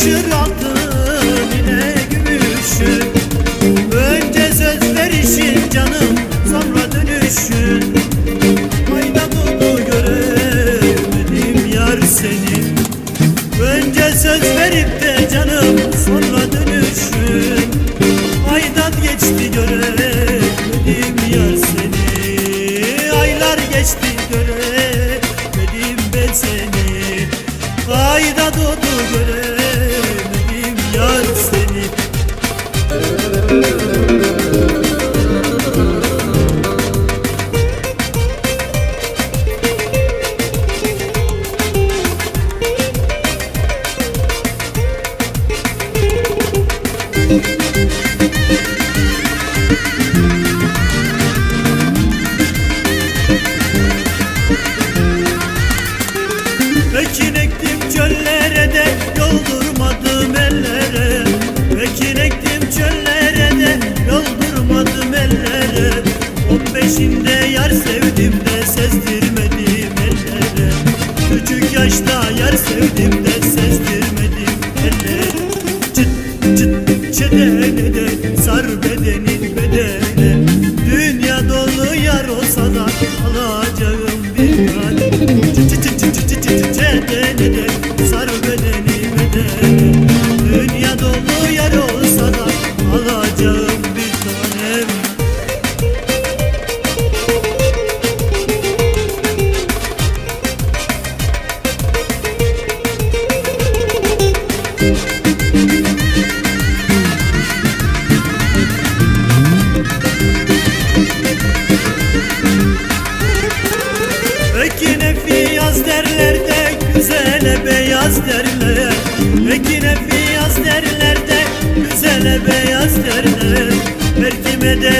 should know. gittim çöllere de Yol durmadım ellere. On beşimde yar sevdim de Sezdirmedim ellere. Küçük yaşta yar sevdim de Sezdirmedim ellere. Çıt çıt çedene de Sar bedenin bedene. Dünya dolu yar olsa da Allah Ekine fiyaz derler de güzele beyaz derler? Ekine fiyaz derler de güzele beyaz derler? Merkime de